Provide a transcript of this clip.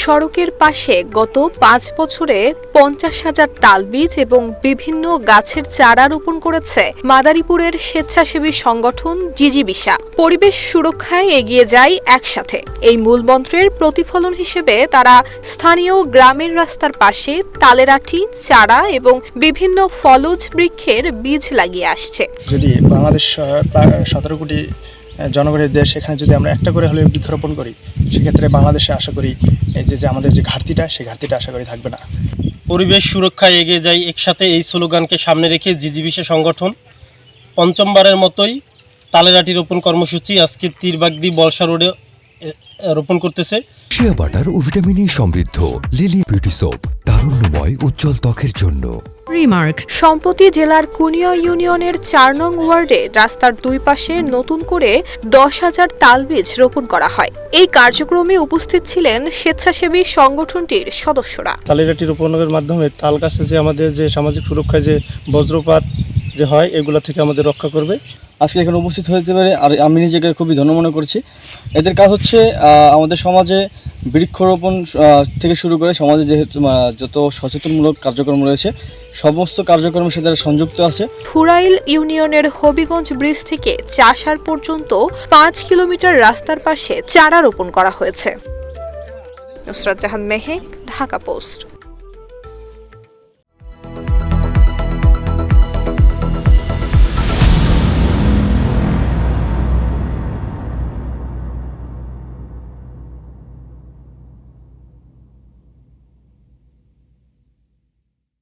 সড়কের পাশে গত পাঁচ বছরে পঞ্চাশ হাজার তালবীজ এবং বিভিন্ন গাছের চারা রোপণ করেছে মাদারীপুরের স্বেচ্ছাসেবী সংগঠন জিজিবিসা। পরিবেশ সুরক্ষায় এগিয়ে যায় একসাথে। এই মূলমন্ত্রের প্রতিফলন হিসেবে তারা স্থানীয় গ্রামের রাস্তার পাশে তালেরাঠি, চারা এবং বিভিন্ন ফলজ বৃক্ষের বীজ লাগিয়ে আসছে। যদি বাংলাদেশ সতেরো কোটি জনগণের দেশ সেখানে যদি আমরা একটা করে হলেও বৃক্ষরোপণ করি সেক্ষেত্রে বাংলাদেশে আশা করি এই যে যে আমাদের যে ঘাটতিটা সেই ঘাটতিটা আশা করি থাকবে না। পরিবেশ সুরক্ষায় এগিয়ে যাই একসাথে এই স্লোগানকে সামনে রেখে জিজিবিসে সংগঠন পঞ্চমবারের মতোই তালেরাটি রোপণ কর্মসূচি আজকে তীরবাগদি বলসা রোডে রোপণ করতেছে। শিয়া বাটার ও ভিটামিন সমৃদ্ধ লিলি বিউটি সোপ তারুণ্যময় উজ্জ্বল ত্বকের জন্য। রিমার্ক সম্প্রতি জেলার কুনিয়া ইউনিয়নের চার নং ওয়ার্ডে রাস্তার দুই পাশে নতুন করে দশ হাজার তালবীজ রোপণ করা হয়। এই কার্যক্রমে উপস্থিত ছিলেন স্বেচ্ছাসেবী সংগঠনটির সদস্যরা। তালিরাটি রোপণের মাধ্যমে তাল গাছে যে আমাদের যে সামাজিক সুরক্ষায় যে বজ্রপাত যে হয়, এগুলো থেকে আমাদের রক্ষা করবে। আজকে এখানে উপস্থিত হতে পারে, আর আমি নিজেকে খুবই ধন্য মনে করছি। এদের কাজ হচ্ছে আমাদের সমাজে বৃক্ষরোপণ থেকে শুরু করে সমাজে যেহেতু যত সচেতনমূলক কার্যক্রম রয়েছে, সমস্ত কার্যক্রমের সাথে সংযুক্ত আছে। থুরাইল ইউনিয়নের হবিগঞ্জ ব্রিজ থেকে চাষার পর্যন্ত পাঁচ কিলোমিটার রাস্তার পাশে চারা রোপণ করা হয়েছে। নুসরাত জাহান মেহেক, ঢাকা পোস্ট।